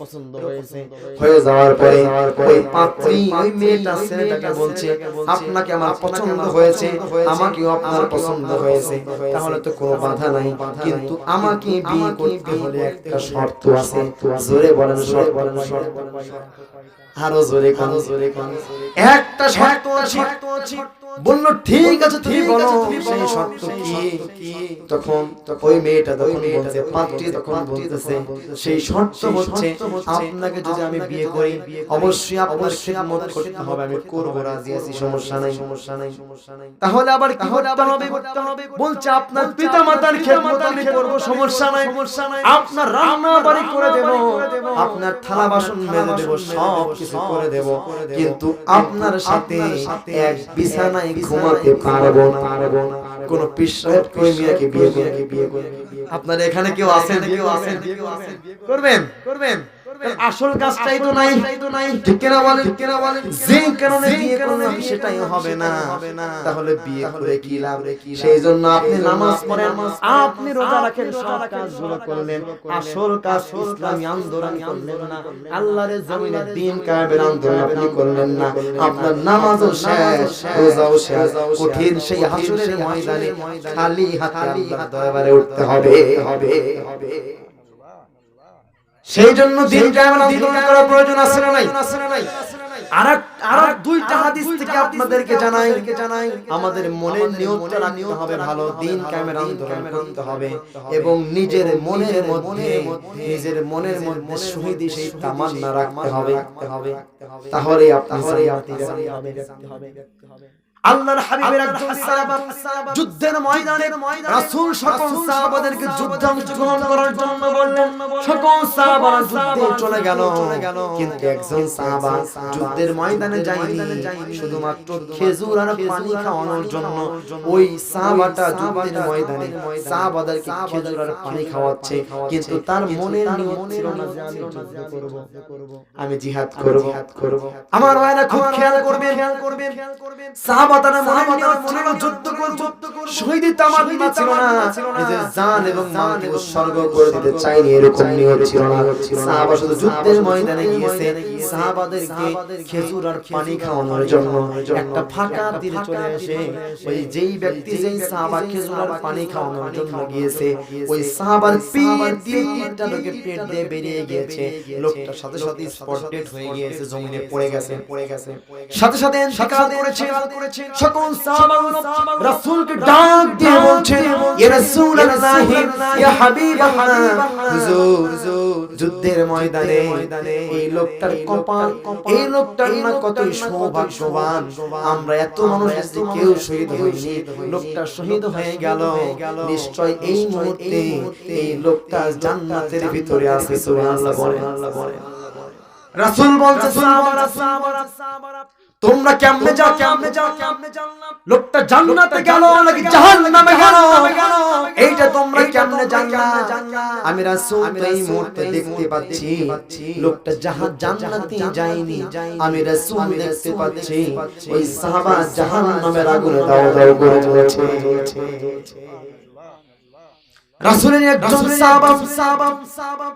পছন্দ হয়েছে হয়ে যাওয়ার পরে ওই পাত্রী ওই মেয়েটা ছেলেটাকে বলছে আপনাকে আমার পছন্দ হয়েছে আমাকেও আপনার পছন্দ হয়েছে তাহলে তো কোনো বাধা নাই কিন্তু আমাকে বিয়ে করতে হলে একটা শর্ত আছে জোরে বলেন শর্ত বলেন শর্ত আরও জোরে কোন একটা শর্ত আছে বলল ঠিক আছে তুমি বলো সেই শর্ত কি? তখন ওই মেয়েটা তখন বলছে পাত্রী তখন বলতেছে সেই শর্ত হচ্ছে আপনাকে যদি আমি বিয়ে করি অবশ্যই আপনার খিদমত করতে হবে আমি করব রাজি আছি সমস্যা নাই। সমস্যা নাই তাহলে আবার কি করতে হবে? বলছে আপনার পিতামাতার খিদমত আমি করব সমস্যা নাই সমস্যা নাই। আপনার রান্না বাড়ি করে দেব আপনার থালা বাসন মেজে দেব সব কিছু করে দেব। কিন্তু আপনার সাথে এক বিছানায় ঘুমাতে পারব না পারব না কোন পিসাব কই মিয়াকে বিয়ে করে আপনার এখানে কেউ আছেন? কেউ আছেন? করবেন করবেন। আসল কাজটাই তো নাই। ঠিক কিনা বলেন? কিনা বলেন? যে কারণে বিয়ে করলাম সেটাই হবে না। তাহলে বিয়ে করে কি লাভ? সেই জন্য আপনি নামাজ পড়েন। আপনি রোজা রাখেন সব কাজগুলো করলেন। আসল কাজ ইসলামী আন্দোলন করলেন না। আল্লাহর জমিনে দিন কায়েমের আন্দোলন আপনি করলেন না। আপনার নামাজও শেষ রোজাও শেষ। কঠিন সেই হাসরের ময়দানে খালি হাতে আল্লাহর দরবারে উঠতে হবে। হবে। হবে। সেই জন্য দিন কায়েমের আন্দোলন করার প্রয়োজন আছে না নাই? আরেক আরেক দুইটা হাদিস থেকে আপনাদেরকে জানাই জানাই আমাদের মনের নিয়তটা রাখতে হবে ভালো দিন কায়েমের আন্দোলন করতে হবে এবং নিজের মনের মধ্যে নিজের মনের মধ্যে শহীদি সেই তামান্না রাখতে হবে তাহলে আপনি হবে আল্লাহর হাবিবের একজন সাহাবা যুদ্ধের ময়দানে রাসূল সকল সাহাবাদেরকে যুদ্ধে অংশগ্রহণ করার জন্য বললেন সকল সাহাবারা যুদ্ধে চলে গেল। কিন্তু একজন সাহাবা যুদ্ধের ময়দানে যায়নি শুধুমাত্র খেজুর আর পানি খাওয়ানোর জন্য ওই সাহাবাটা যুদ্ধের ময়দানে সাহাবাদেরকে খেজুর আর পানি খাওয়াচ্ছে। কিন্তু তার মনের নিয়ত ছিল না যে আমি যুদ্ধ করব। আমি জিহাদ করব। আমার ভাইরা খুব খেয়াল করবেন। খেয়াল করবেন। সাহাবাতারা মনে নিয়ত ছিল যুদ্ধ করব শহীদের তামান্না ছিল না। নিজের জান এবং মালকে উৎসর্গ করে দিতে চাইনি এরকম নিয়ত ছিল না। সাহাবা শুধু যুদ্ধের ময়দানে গিয়েছে। সাহাবাদেরকে খেজুর আর পানি খাওয়ানোর জন্য একটা ফাঁকা তীরে চলে এসে ওই যেই ব্যক্তি যেই সাহাবা খেজুর আর পানি খাওয়ানোর জন্য গিয়েছে ওই সাহাবার পেট দিয়ে তীরটা ঢুকে পেট দিয়ে বেরিয়ে গিয়েছে। লোকটা সাথে সাথে স্পট ডেড হয়ে গিয়েছে জমিনে পড়ে গেছে। পড়ে গেছে। সাথে সাথে ইন্তেকাল করেছে সকল সাহাবাগুলো রাসূলকে ডাক দিয়ে বলছে ইয়া রাসূলুল্লাহ ইয়া হাবিবাল্লাহ হুজুর যুদ্ধের ময়দানে এই লোকটার কপাল এই লোকটার না কতই সৌভাগ্যবান আমরা এত মানুষ আছি কেউ শহীদ হয়নি লোকটা শহীদ হয়ে গেল নিশ্চয় এই মুহূর্তে এই লোকটা জান্নাতের ভিতরে আছে সুবহানাল্লাহ বলেন রাসূল বলছে সাহাবারা সাহাবারা তোমরা কেমনে যাও কেমনে যাও কেমনে জানলাম লোকটা জান্নাতে গেল নাকি জাহান্নামে গেল এইটা তোমরা কেমনে জানলা আমি রাসূল তো এই মুহূর্তে দেখতে পাচ্ছি লোকটা জাহান জান্নাতে যায়নি আমি রাসূল দেখতে পাচ্ছি ওই সাহাবা জাহান্নামের আগুনে দাও দাও করে জ্বলছে রাসূলের একজন সাহাবা সাহাবা সাহাবা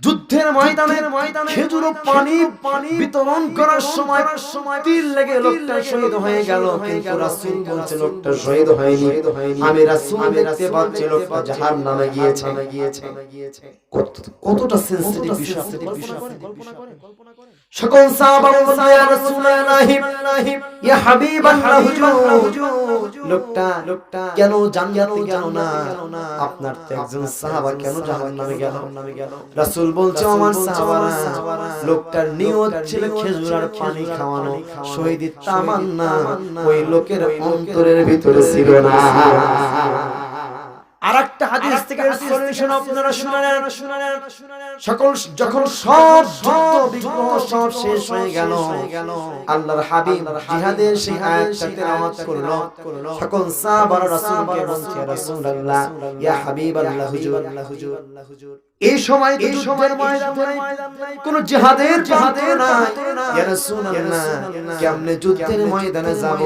যুদ্ধের ময়দানে ময়দানে খেজুর পানি পানি বিতরণ করার সময় সময় তীর লেগে লোকটা শহীদ হয়ে গেল কিন্তু রাসূল বলছে লোকটা শহীদ হয়নি। আমি রাসূল দেখতে পাচ্ছি লোকটা জাহান্নামে গিয়েছে। গিয়েছে। কতটা সেনসিটিভ বিষয়। সকল সাহাবা বলছে ইয়া রাসূলুল্লাহ ইয়া হাবিবাল্লাহ হুজুর। লোকটা লোকটা কেন জান্নাতে গেল না? আপনার তো একজন সাহাবা কেন জাহান্নামে গেল? রাসূল বলছে আমার সাহাবারা লোকটার নিয়ত ছিল খেজুর আর পানি খাওয়ানো শহীদের তামান্না ওই লোকের অন্তরের ভিতরে ছিল না। আরেকটা হাদিস থেকে সলিউশন আপনারা শুনেন সকল যখন সব যুদ্ধ বিগ্রহ সব শেষ হয়ে গেল। আল্লাহর হাবিব জিহাদের সেই আয়াতটা তেলাওয়াত করল। সকল সাহাবারা রাসূলকে বলছে রাসূলুল্লাহ ইয়া হাবিবাল্লাহ হুজুর। এই সময় এই নাই। কোন জিহাদের জিহাদের নাই। ইয়া রাসূলুল্লাহ। কেমনে যুদ্ধের ময়দানে যাব?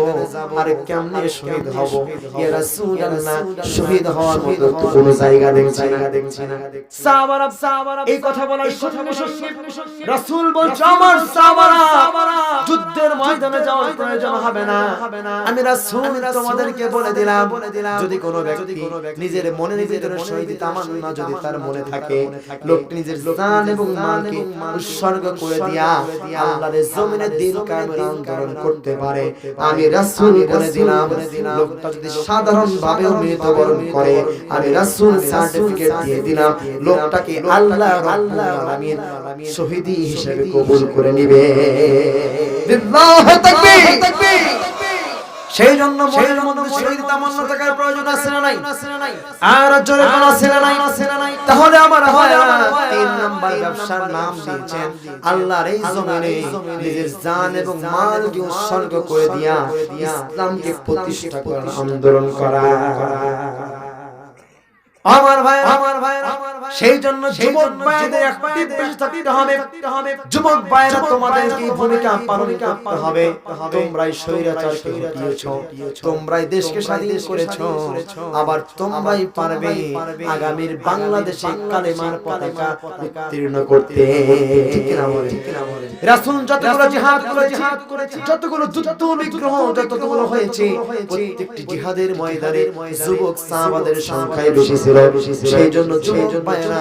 আর কেমনে শহীদ হব? ইয়া রাসূলুল্লাহ। শহীদ হওয়ার মতো তো কোনো জায়গা দেখছি না। সাহাবারা সাহাবারা এই কথা বলার সঙ্গে সঙ্গে রাসূল বলছে আমার সাহাবারা যুদ্ধের ময়দানে যাওয়ার প্রয়োজন হবে না। আমি রাসূল তোমাদেরকে বলে দিলাম যদি কোনো ব্যক্তি নিজের মনে নিজের শহীদ তামান্না যদি তার মনে থাকে লোকটি নিজের জান এবং মালকে উৎসর্গ করে দিয়া আল্লাহর জমিনে দিন কায়েমের আন্দোলন করতে পারে। আমি রাসূল বলে দিলাম লোকটা যদি সাধারণ ভাবে মৃত্যুবরণ করে আমি রাসূল সার্টিফিকেট দিয়ে দিলাম লোকটাকে আল্লাহ রাব্বুল আলামিন শহীদি হিসেবে কবুল করে নেবে। আল্লাহু তাকবীর সেই জন্য মনের মধ্যে শহীদ তামান্না থাকার প্রয়োজন আছে না নাই? আর জোরে কোন আছে না নাই? তাহলে আমার হয় তিন নাম্বার ব্যবসার নাম দিয়েছেন আল্লাহর এই জমিনে নিজের জান এবং মালকে উৎসর্গ করে দিয়া ইসলামকে প্রতিষ্ঠা করার আন্দোলন করা। আমার ভাই আমার ভাই সেই জন্য যুবক ভাইদের অ্যাক্টিভ বেশি থাকতে হবে। যুবক ভাইরা তোমাদেরকে এই ভূমিকা পালন করতে হবে? তোমরাই স্বৈরাচারকে হটিয়েছো তোমরাই দেশকে স্বাধীন করেছ। আবার তোমরাই পারবে আগামীর বাংলাদেশে কালেমার পতাকা উত্তীর্ণ করতে। ঠিক না বলে রাসূল যতগুলো জিহাদ করে জিহাদ করেছে যতগুলো যুদ্ধ বিগ্রহ যতগুলো হয়েছে প্রত্যেকটি জিহাদের ময়দানে যুবক সাহাবাদের সংখ্যাই বেশি ছিল। সেই জন্য যুবক ভাইরা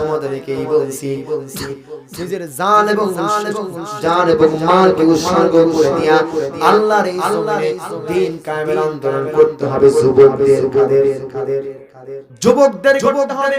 তোমাদেরকেই বলছি নিজের জান এবং জান এবং মালকে উৎসর্গ করে দিয়া আল্লাহর এই জমিনে দিন কায়েমের আন্দোলন করতে হবে যুবকদের কাদের যুবকদের হবে।